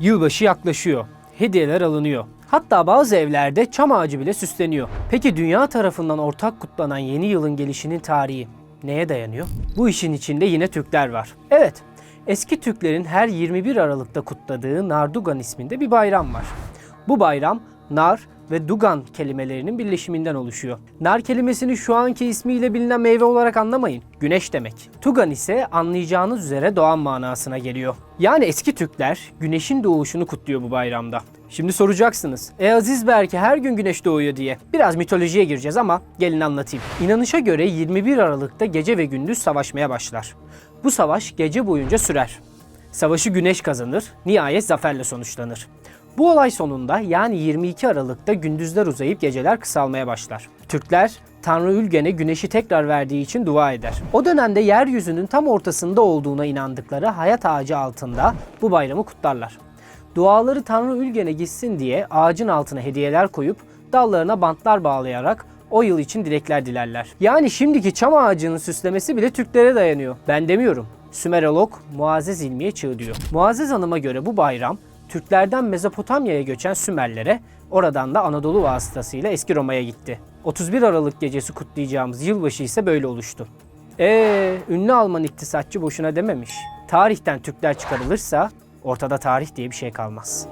Yılbaşı yaklaşıyor. Hediyeler alınıyor. Hatta bazı evlerde çam ağacı bile süsleniyor. Peki dünya tarafından ortak kutlanan yeni yılın gelişinin tarihi neye dayanıyor? Bu işin içinde yine Türkler var. Evet, eski Türklerin her 21 Aralık'ta kutladığı Nardugan isminde bir bayram var. Bu bayram nar ve dugan kelimelerinin birleşiminden oluşuyor. Nar kelimesini şu anki ismiyle bilinen meyve olarak anlamayın. Güneş demek. Tugan ise anlayacağınız üzere doğan manasına geliyor. Yani eski Türkler güneşin doğuşunu kutluyor bu bayramda. Şimdi soracaksınız. E Aziz belki her gün güneş doğuyor diye. Biraz mitolojiye gireceğiz ama gelin anlatayım. İnanışa göre 21 Aralık'ta gece ve gündüz savaşmaya başlar. Bu savaş gece boyunca sürer. Savaşı güneş kazanır, nihayet zaferle sonuçlanır. Bu olay sonunda yani 22 Aralık'ta gündüzler uzayıp geceler kısalmaya başlar. Türkler Tanrı Ülgen'e güneşi tekrar verdiği için dua eder. O dönemde yeryüzünün tam ortasında olduğuna inandıkları hayat ağacı altında bu bayramı kutlarlar. Duaları Tanrı Ülgen'e gitsin diye ağacın altına hediyeler koyup dallarına bantlar bağlayarak o yıl için dilekler dilerler. Yani şimdiki çam ağacının süslemesi bile Türklere dayanıyor. Ben demiyorum. Sümerolog Muazzez İlmiye Çığ diyor. Muazzez Hanım'a göre bu bayram Türklerden Mezopotamya'ya göçen Sümerlere, oradan da Anadolu vasıtasıyla eski Roma'ya gitti. 31 Aralık gecesi kutlayacağımız yılbaşı ise böyle oluştu. Eee ünlü Alman iktisatçı boşuna dememiş. Tarihten Türkler çıkarılırsa ortada tarih diye bir şey kalmaz.